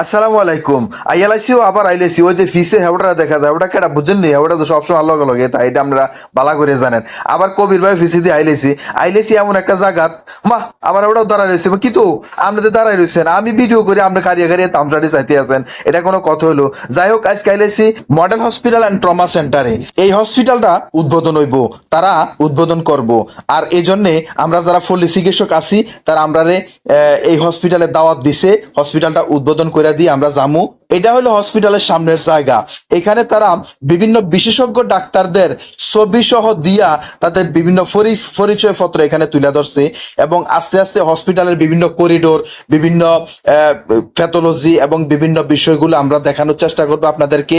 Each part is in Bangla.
আসসালামু আলাইকুম। আইয়ালাইসিও আবার আইলেছি ওই যে ফিসে হেওড়া দেখা যায়, ওটা কেটা বুঝেন নি হেওড়া তো সবসময় আল্লাহ লগে তাই, এটা আমরা বালা করে জানেন। আবার কবির ভাই ফিসে দিয়ে আইলেছি আইলেছি এমন একটা জায়গাত মা আবার ওটাও দাঁড়ায় রয়েছে। কি তো আপনাদের দাঁড়ায় রয়েছেন, আমি ভিডিও করে, আপনি কারিয়ে কারিয়ে তামটাটি চাইতে আছেন, এটা কোনো কথা হলো। যাই হোক, আজকে আইলেছি মডেল হসপিটাল অ্যান্ড ট্রমা সেন্টারে, এই হসপিটালটা উদ্বোধন হইব, তারা উদ্বোধন করব। আর এই জন্যে আমরা যারা ফল্লি চিকিৎসক আছি, তারা আমরা এই হসপিটালে দাওয়াত দিছে, হসপিটালটা উদ্বোধন করে দিয়ে আমরা যামু। এটা হলো হসপিটালের সামনের জায়গা। এখানে তারা বিভিন্ন বিশেষজ্ঞ ডাক্তারদের ছবি সহ দিয়া তাদের বিভিন্ন পরিচয় পত্র এখানে তুলে ধরছে এবং আস্তে আস্তে হসপিটালের বিভিন্ন করিডোর, বিভিন্ন প্যাথোলজি এবং বিভিন্ন বিষয়গুলো আমরা দেখানোর চেষ্টা করব আপনাদেরকে।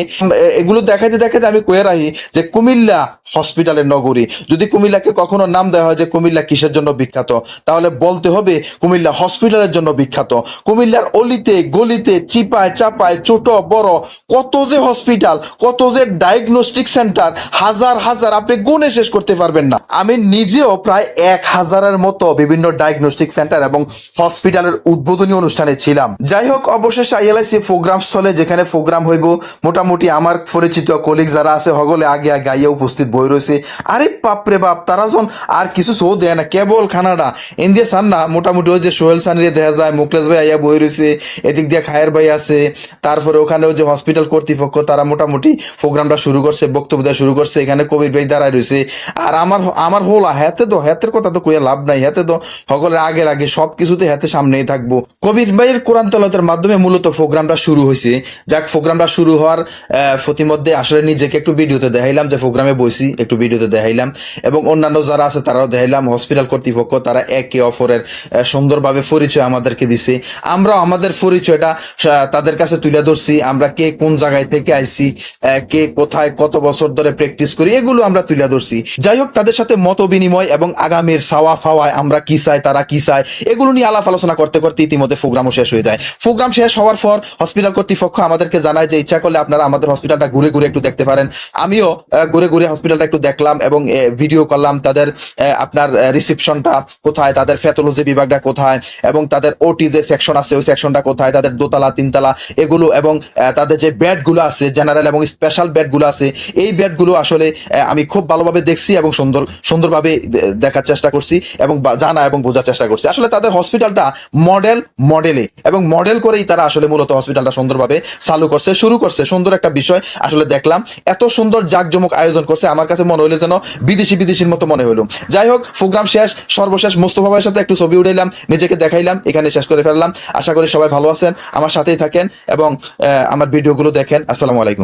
এগুলো দেখাইতে দেখাইতে আমি কয়ে রাখি যে কুমিল্লা হসপিটালের নগরী। যদি কুমিল্লাকে কখনো নাম দেওয়া হয় যে কুমিল্লা কিসের জন্য বিখ্যাত, তাহলে বলতে হবে কুমিল্লা হসপিটালের জন্য বিখ্যাত। কুমিল্লার অলিতে, গলিতে, চিপায়, চাপায় ছোট, বড়, কত যে হসপিটাল কত যে ডায়াগনস্টিক সেন্টার হাজার হাজার আপনি গুণে শেষ করতে পারবেন না। আমি নিজেও প্রায় এক হাজারের মতো বিভিন্ন ডায়াগনস্টিক সেন্টার এবং হসপিটালের উদ্বোধনী অনুষ্ঠানে ছিলাম। যাই হোক, অবশেষে আইএলআইসি প্রোগ্রাম স্থলে, যেখানে প্রোগ্রাম হইব, মোটামুটি আমার পরিচিত কলিগ যারা আছে হগলে আগে আগে আইয়া উপস্থিত বই রয়েছে। আরে বাপরে বাপ, তারা যখন আর কিছু শো দেয় না, কেবল খানাটা ইন্ডিয়া সান না, মোটামুটি ওই যে সোহেল সানিরে দেখা যায় মুকলেশ ভাই আইয়া বই রয়েছে, এদিক দিয়ে খায়ের ভাই আছে তারপরে ওখানে ওই যে হসপিটাল কর্তৃপক্ষ তারা মোটামুটি প্রোগ্রামটা শুরু করছে বক্তব্য দেওয়া শুরু করছে এখানে কবির ভাই দাঁড়ায় রয়েছে। আর আমার আমার হোলা হাতে তো হাতের কথা তো কইয়া লাভ নাই হাতে তো সকলের আগের আগে সব কিছুতে হাতে সামনেই থাকব। কবির ভাইয়ের কোরআন তলাতের মাধ্যমে মূলত প্রোগ্রামটা শুরু হয়েছে। যাক প্রোগ্রামটা শুরু হওয়ার প্রতিমধ্যে আসলে নিজেকে একটু ভিডিওতে দেখাইলাম যে প্রোগ্রামে বসি একটু ভিডিওতে দেখাইলাম। এবং অন্যান্য যারা আছে তারাও দেখাইলাম হসপিটাল কর্তৃপক্ষ তারা একে অপরের আহ, সুন্দরভাবে পরিচয় আমাদেরকে দিছে। আমরা আমাদের পরিচয়টা তাদের কাছে তুলে ধরছি, আমরা কে কোন জায়গায় থেকে আইছি কে কোথায় কত বছর ধরে প্র্যাকটিস করি, এগুলো আমরা তুলে ধরছি। যাই হোক, তাদের সাথে মত বিনিময় এবং আগামীর সাওয়া ফাওয়ায় আমরা কি চাই, তারা কি চায়, এগুলো নিয়ে আলাপ আলোচনা করতে করতে ইতিমধ্যে প্রোগ্রামও শেষ হয়ে যায়। প্রোগ্রাম শেষ হওয়ার পর হসপিটাল কর্তৃপক্ষ আমাদেরকে জানায় যে, ইচ্ছা করলে আপনারা আমাদের হসপিটালটা ঘুরে ঘুরে একটু দেখতে পারেন। আমিও ঘুরে ঘুরে হসপিটালটা একটু দেখলাম এবং ভিডিও করলাম তাদের আপনার রিসেপশনটা কোথায়, তাদের ফ্যাথোলজি বিভাগটা কোথায় এবং তাদের ওটি যে সেকশন আছে, ওই সেকশনটা কোথায়, তাদের দোতলা, তিনতলা, এগুলো এবং তাদের যে বেডগুলো আছে জেনারেল এবং স্পেশাল বেডগুলো আছে, এই বেডগুলো আসলে আমি খুব ভালোভাবে দেখছি এবং সুন্দর, সুন্দরভাবে দেখার চেষ্টা করছি এবং জানা এবং বোঝার চেষ্টা করছি। আসলে তাদের হসপিটালটা মডেল মডেলে এবং মডেল করেই তারা আসলে মূলত হসপিটালটা সুন্দরভাবে চালু করছে, শুরু করছে। সুন্দর একটা বিষয় আসলে দেখলাম। এত সুন্দর জাঁকজমক আয়োজন করছে, আমার কাছে মনে হলো যেন বিদেশি, বিদেশির মতো মনে হলো যাই হোক, প্রোগ্রাম শেষ, সর্বশেষ মোস্তফা ভাইয়ের সাথে একটু ছবি উঠাইলাম, নিজেকে দেখাইলাম, এখানে শেষ করে ফেললাম। আশা করি সবাই ভালো আছেন, আমার সাথেই থাকেন এবং আমার ভিডিওগুলো দেখেন। আসসালামু আলাইকুম।